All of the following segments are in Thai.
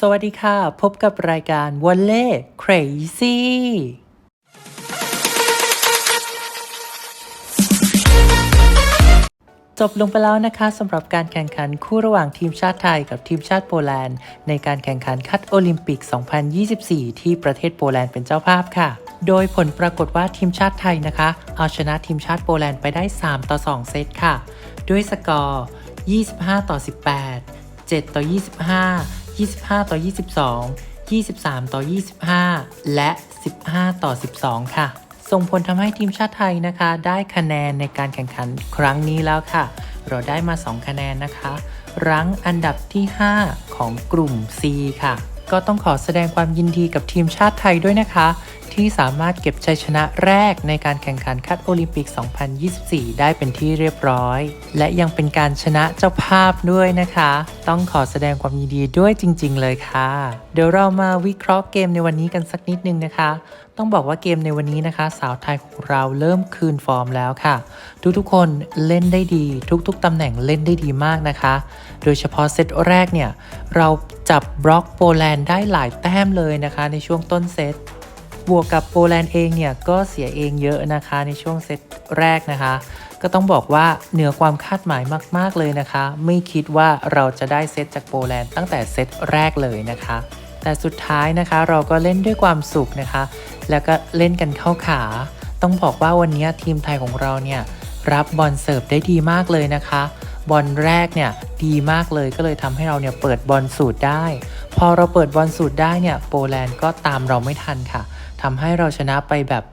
สวัสดีค่ะ พบกับรายการวอลเล่ Crazy จบลงไปแล้วนะคะสำหรับการแข่งขันคู่ระหว่างทีมชาติไทยกับทีมชาติโปแลนด์ ในการแข่งขันคัดโอลิมปิก 2024 ที่ประเทศโปแลนด์เป็นเจ้าภาพค่ะ โดยผลปรากฏว่าทีมชาติไทยนะคะ เอาชนะทีมชาติโปแลนด์ไปได้ 3 ต่อ 2 เซตค่ะ ด้วยสกอร์ 25 ต่อ 18 7 ต่อ 25 25 ต่อ 22 23 ต่อ 25 และ 15 ต่อ 12 ค่ะ ส่งผลทำให้ทีมชาติไทยนะคะ ได้คะแนนในการแข่งขันครั้งนี้แล้วค่ะ เราได้มา 2 คะแนนนะคะ รั้งอันดับที่ 5 ของกลุ่ม C ค่ะ ก็ต้องขอแสดงความยินดีกับทีมชาติไทยด้วยนะคะ ที่สามารถเก็บชัยชนะแรกในการแข่งขันคัดโอลิมปิก 2024 ได้เป็นที่เรียบร้อย และยังเป็นการชนะเจ้าภาพด้วยนะคะ ต้องขอแสดงความยินดีด้วยจริง ๆ เลยค่ะ เดี๋ยวเรามาวิเคราะห์เกมในวันนี้กันสักนิดนึงนะคะ ต้องบอกว่าเกมในวันนี้นะคะ สาวไทยของเราเริ่มคืนฟอร์มแล้วค่ะ ทุกๆคนเล่นได้ดี ทุกๆตำแหน่งเล่นได้ดีมากนะคะ โดยเฉพาะเซตแรกเนี่ยเราจับบล็อกโปแลนด์ได้หลายแต้มเลยนะคะ ในช่วงต้นเซต บวกกับโปแลนด์เองเนี่ยก็เสียเองเยอะนะคะในช่วงเซตแรกนะคะ ก็ต้องบอกว่าเหนือความคาดหมายมาก ๆ เลยนะคะ ไม่คิดว่าเราจะได้เซตจากโปแลนด์ตั้งแต่เซตแรกเลยนะคะ แต่สุดท้ายนะคะเราก็เล่นด้วยความสุขนะคะ แล้วก็เล่นกันเข้าขา ต้องบอกว่าวันนี้ทีมไทยของเราเนี่ยรับบอลเสิร์ฟได้ดีมากเลยนะคะบอลแรกเนี่ยดีมากเลยก็เลยทำให้เราเนี่ยเปิดบอลสูตรได้ พอเราเปิดบอลสูตรได้เนี่ยโปแลนด์ก็ตามเราไม่ทันค่ะ ทำให้เราชนะไปแบบ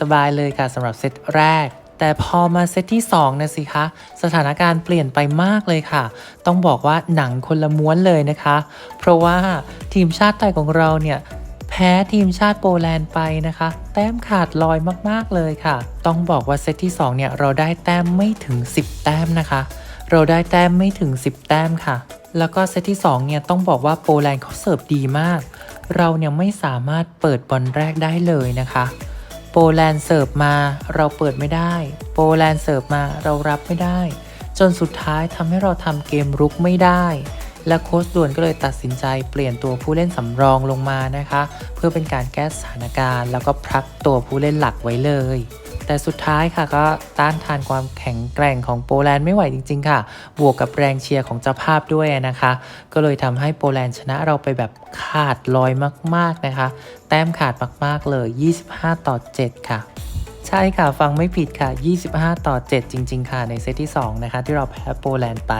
สบายๆเลยค่ะสำหรับเซตแรก แต่พอมาเซตที่2นะสิคะ สถานการณ์เปลี่ยนไปมากเลยค่ะ ต้องบอกว่าหนังคนละม้วนเลยนะคะ เพราะว่าทีมชาติไทยของเราเนี่ยแพ้ทีมชาติโปแลนด์ไปนะคะ แต้มขาดลอยมากๆเลยค่ะ ต้องบอกว่าเซตที่2เนี่ยเราได้แต้มไม่ถึง 10 แต้มนะคะ เราได้แต้มไม่ถึง 10 แต้มค่ะ แล้วก็เซตที่2เนี่ยต้องบอกว่าโปแลนด์เขาเสิร์ฟดีมาก เราเนี่ยไม่สามารถเปิดบอลแรกได้เลยนะคะ โปแลนด์เสิร์ฟมาเราเปิดไม่ได้ โปแลนด์เสิร์ฟมาเรารับไม่ได้ จนสุดท้ายทำให้เราทำเกมรุกไม่ได้ และโค้ชด่วนก็เลยตัดสินใจเปลี่ยนตัวผู้เล่นสำรองลงมานะคะ เพื่อเป็นการแก้สถานการณ์ แล้วก็พักตัวผู้เล่นหลักไว้เลย แต่สุดท้ายค่ะก็ต้านทานความแข็งแกร่งของโปแลนด์ไม่ไหวจริง ๆ ค่ะ บวกกับแรงเชียร์ของเจ้าภาพด้วยนะคะ ก็เลยทำให้โปแลนด์ชนะเราไปแบบขาดลอยมากๆนะคะ แต้มขาดมากๆเลย 25 ต่อ 7 ค่ะใช่ค่ะ ฟังไม่ผิดค่ะ 25 ต่อ 7 จริง ๆ ค่ะ ในเซตที่ 2 นะคะ ที่เราแพ้โปแลนด์ไป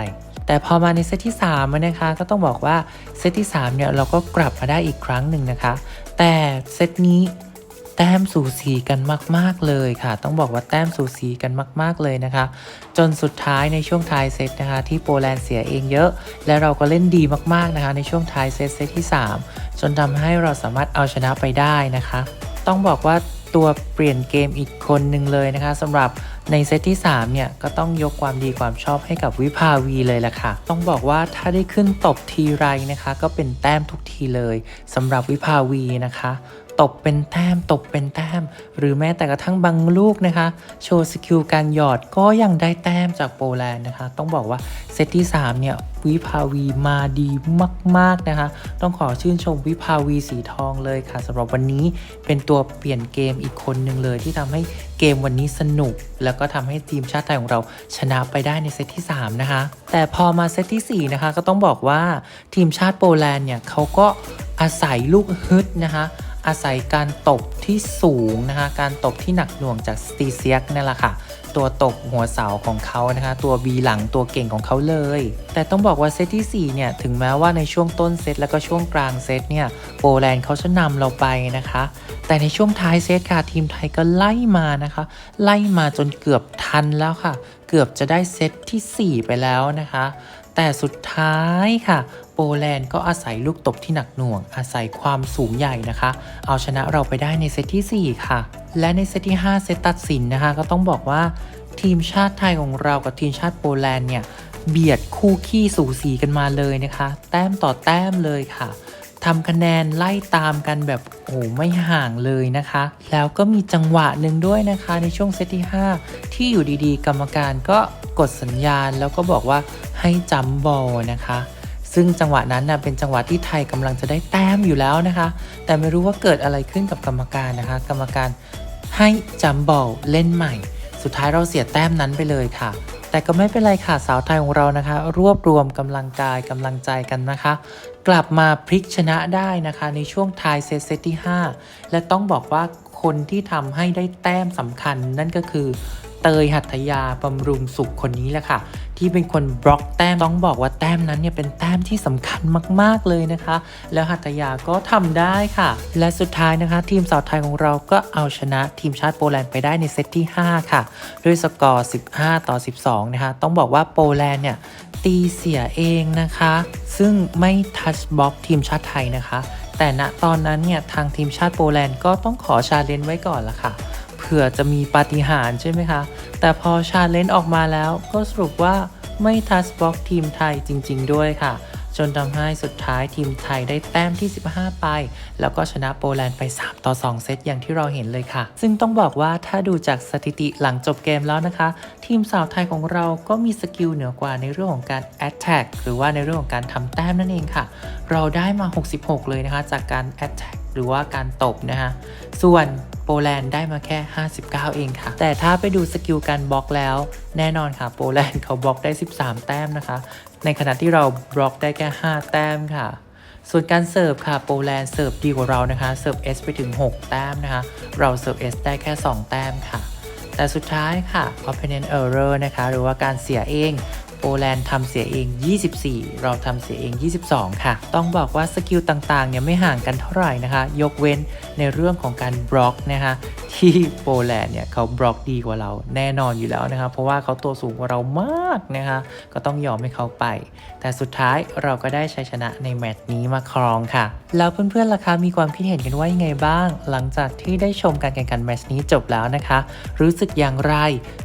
แต่พอมาในเซตที่3นะคะ ก็ต้องบอกว่าเซตที่ 3 เนี่ย เราก็กลับมาได้อีกครั้งหนึ่งนะคะ แต่เซตนี้ แต้มสูสีกันมาก ๆ เลยค่ะ ต้องบอกว่าแต้มสูสีกันมาก ๆ เลยนะคะ จนสุดท้ายในช่วงท้ายเซตนะคะ ที่โปแลนด์เสียเองเยอะ และเราก็เล่นดีมากๆนะคะ ในช่วงท้ายเซตเซตที่ 3 จนทำให้เราสามารถเอาชนะไปได้นะคะ ต้องบอกว่าตัวเปลี่ยนเกมอีกคนหนึ่งเลยนะคะสำหรับในเซตที่ 3 เนี่ย ก็ต้องยกความดีความชอบให้กับวิภาวีเลยละค่ะ ต้องบอกว่าถ้าได้ขึ้นตบทีไรนะคะ ก็เป็นแต้มทุกทีเลยสำหรับวิภาวีนะคะ ตบเป็นแต้มตบเป็นแต้ม หรือแม้แต่กระทั่งบางลูกนะคะ โชว์สกิลการหยอดก็ยังได้แต้มจากโปแลนด์นะคะ ต้องบอกว่าเซตที่ 3 เนี่ย วิภาวีมาดีมาก ๆ นะคะ ต้องขอชื่นชมวิภาวีสีทองเลยค่ะสำหรับวันนี้เป็นตัวเปลี่ยนเกมอีกคนหนึ่งเลย ที่ทำให้เกมวันนี้สนุก แล้วก็ทำให้ทีมชาติไทยของเราชนะไปได้ในเซตที่ 3 นะคะ แต่พอมาเซตที่ 4 นะคะ ก็ต้องบอกว่าทีมชาติโปแลนด์เนี่ยเขาก็อาศัยลูกฮึดนะคะ อาศัยการตบที่สูงนะคะ การตบที่หนักหน่วงจากสตีเซียกนั่แหละค่ะ ตัวตบหัวเสาของเขานะคะ ตัวบีหลังตัวเก่งของเขาเลย แต่ต้องบอกว่าเซตที่ 4 เนี่ย ถึงแม้ว่าในช่วงต้นเซตแล้วก็ช่วงกลางเซตเนี่ย โปแลนด์เขาจะนำเราไปนะคะ แต่ในช่วงท้ายเซตค่ะ ทีมไทยก็ไล่มานะคะ ไล่มาจนเกือบทันแล้วค่ะ เกือบจะได้เซตทีสี่4 ไปแล้วนะคะ แต่สุดท้ายค่ะ โปแลนด์ก็อาศัยลูกตบที่หนักหน่วง อาศัยความสูงใหญ่นะคะ เอาชนะเราไปได้ในเซตทีสี่ 4 ค่ะ และในเซตที่ 5 เซตตัดสินนะคะ ก็ต้องบอกว่าทีมชาติไทยของเรากับทีมชาติโปแลนด์เนี่ยเบียดคู่ขี้สูสีกันมาเลยนะคะ แต้มต่อแต้มเลยค่ะ ทำคะแนนไล่ตามกันแบบโอ้ไม่ห่างเลยนะคะ แล้วก็มีจังหวะหนึ่งด้วยนะคะ ในช่วงเซตที่ 5 ที่อยู่ดีๆ กรรมการก็กดสัญญาณ แล้วก็บอกว่าให้จัมบอลนะคะซึ่งจังหวะนั้นนะเป็นจังหวะที่ไทยกำลังจะได้แต้มอยู่แล้วนะคะ แต่ไม่รู้ว่าเกิดอะไรขึ้นกับกรรมการนะคะ กรรมการให้จัมบอลเล่นใหม่ สุดท้ายเราเสียแต้มนั้นไปเลยค่ะ แต่ก็ไม่เป็นไรค่ะสาวไทยของเรานะคะ รวบรวมกำลังกายกำลังใจกันนะคะ กลับมาพลิกชนะได้นะคะในช่วงท้ายเซตเซตที่ 5 และต้องบอกว่าคนที่ทำให้ได้แต้มสำคัญ นั่นก็คือเตยหัตถยาบำรุงสุขคนนี้แหละค่ะ ที่เป็นคนบล็อกแต้มต้องบอกว่าแต้มนั้นเนี่ยเป็นแต้มที่สำคัญมากๆเลยนะคะ แล้วหัตถยาก็ทำได้ค่ะ และสุดท้ายนะคะ ทีมสาวไทยของเราก็เอาชนะทีมชาติโปแลนด์ไปได้ในเซตที่ 5 ค่ะ ด้วยสกอร์ 15 ต่อ 12 นะคะ ต้องบอกว่าโปแลนด์เนี่ย ตีเสียเองนะคะ ซึ่งไม่ทัชบล็อกทีมชาติไทยนะคะ แต่ณตอนนั้นเนี่ยทางทีมชาติโปแลนด์ก็ต้องขอชาเลนจ์ไว้ก่อนละค่ะเผื่อจะมีปาฏิหาริย์ใช่ไหมคะ แต่พอชาเลนจ์ออกมาแล้วก็สรุปว่าไม่ทัชบล็อกทีมไทยจริง ๆ ด้วยค่ะ จนทำให้สุดท้ายทีมไทยได้แต้มที่ 15 ไป แล้วก็ชนะโปแลนด์ไป 3 ต่อ 2 เซตอย่างที่เราเห็นเลยค่ะ ซึ่งต้องบอกว่าถ้าดูจากสถิติหลังจบเกมแล้วนะคะ ทีมสาวไทยของเราก็มีสกิลเหนือกว่าในเรื่องของการ attack หรือว่าในเรื่องของการทำแต้มนั่นเองค่ะ เราได้มา 66 เลยนะคะ จากการ attack หรือว่าการตบนะคะส่วนโปแลนด์ได้มาแค่ 59 เองค่ะ แต่ถ้าไปดูสกิลการบล็อกแล้ว แน่นอนค่ะ โปแลนด์เขาบล็อกได้ 13 แต้มนะคะ ในขณะที่เราบล็อกได้แค่ 5 แต้มค่ะ ส่วนการเสิร์ฟค่ะโปแลนด์เสิร์ฟดีกว่าเรานะคะเสิร์ฟ S ไปถึง 6 แต้มนะคะ เราเสิร์ฟ S ได้แค่ 2 แต้มค่ะ แต่สุดท้ายค่ะ opponent error นะคะ หรือว่าการเสียเองโปแลนด์ทำเสียเอง 24 เราทำเสียเอง 22 ค่ะ ต้องบอกว่าสกิลต่างๆ เนี่ยไม่ห่างกันเท่าไหร่นะคะ ยกเว้น ในเรื่องของการบล็อกนะคะที่โปแลนด์เนี่ยเขาบล็อกดีกว่าเราแน่นอนอยู่แล้วนะคะเพราะว่าเขาตัวสูงกว่าเรามากนะคะก็ต้องยอมให้เขาไป แต่สุดท้ายเราก็ได้ชัยชนะในแมตช์นี้มาครองค่ะ แล้วเพื่อนๆล่ะคะมีความคิดเห็นกันว่ายังไงบ้าง หลังจากที่ได้ชมการแข่งขันแมตช์นี้จบแล้วนะคะ รู้สึกอย่างไร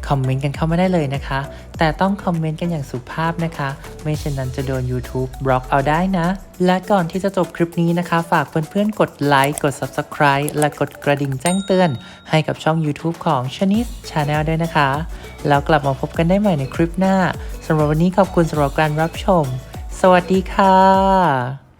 คอมเมนต์กันเข้ามาได้เลยนะคะ แต่ต้องคอมเมนต์กันอย่างสุภาพนะคะ ไม่เช่นนั้นจะโดน YouTube บล็อกเอาได้นะ และก่อนที่จะจบคลิปนี้นะคะ ฝากเพื่อนๆ กดไลค์ กด Subscribe และกดกระดิ่งแจ้งเตือน ให้กับช่อง YouTube ของชนิดชาแนลด้วยนะคะ แล้วกลับมาพบกันได้ใหม่ในคลิปหน้าสำหรับวันนี้ขอบคุณสำหรับการรับชม สวัสดีค่ะ